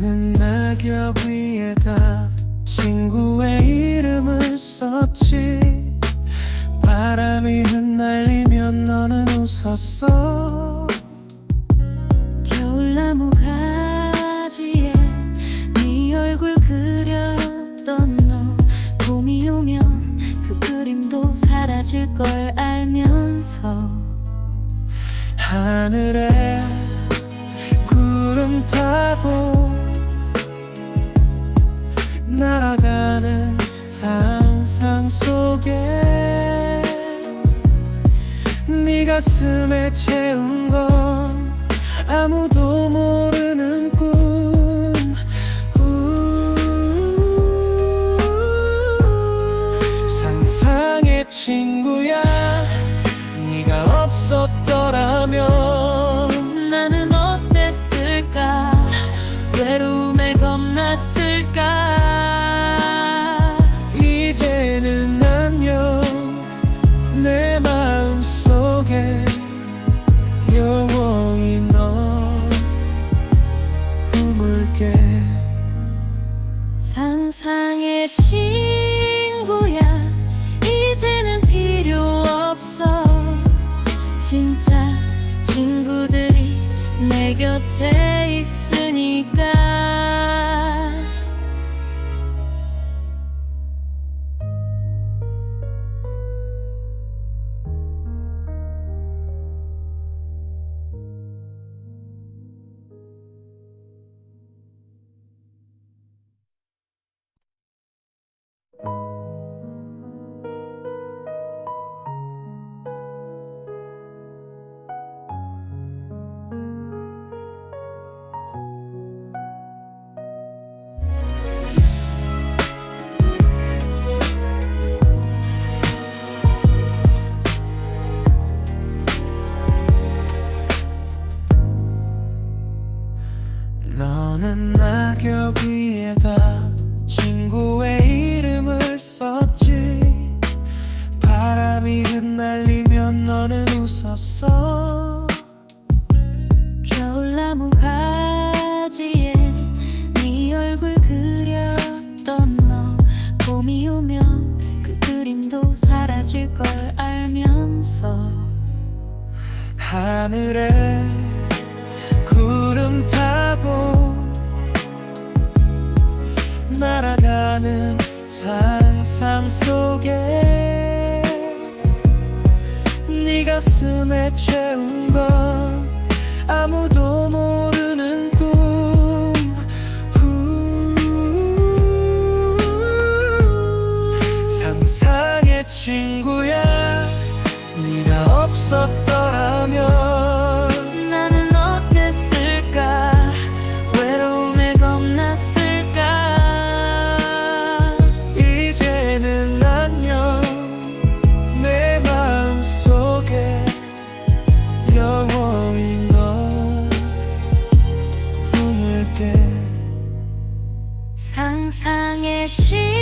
너는 낙엽 위에다 친구의 이름을 썼지. 바람이 흩날리면 너는 웃었어. 겨울나무 가지에 네 얼굴 그렸던 너. 봄이 오면 그 그림도 사라질 걸 알면서. 하늘에 구름 타고 날아가는 상상 속에 네 가슴에 채운 건 아무도 모르는 꿈. 우. 상상의 친구야 네가 없었더라면. 나는 어땠을까? 외로움에 겁났을까 품을게. 상상의 친구야. 이제는 필요 없어. 진짜 친구들이 내 곁에 있으 너는 낙엽 위 웃었어. 겨울나무 가지에 네 얼굴 그렸던 너. 봄이 오면 그 그림도 사라질 걸 알면서. 하늘에 구름 타고 날아가는 상상 속에 가슴에 채운 세상에 지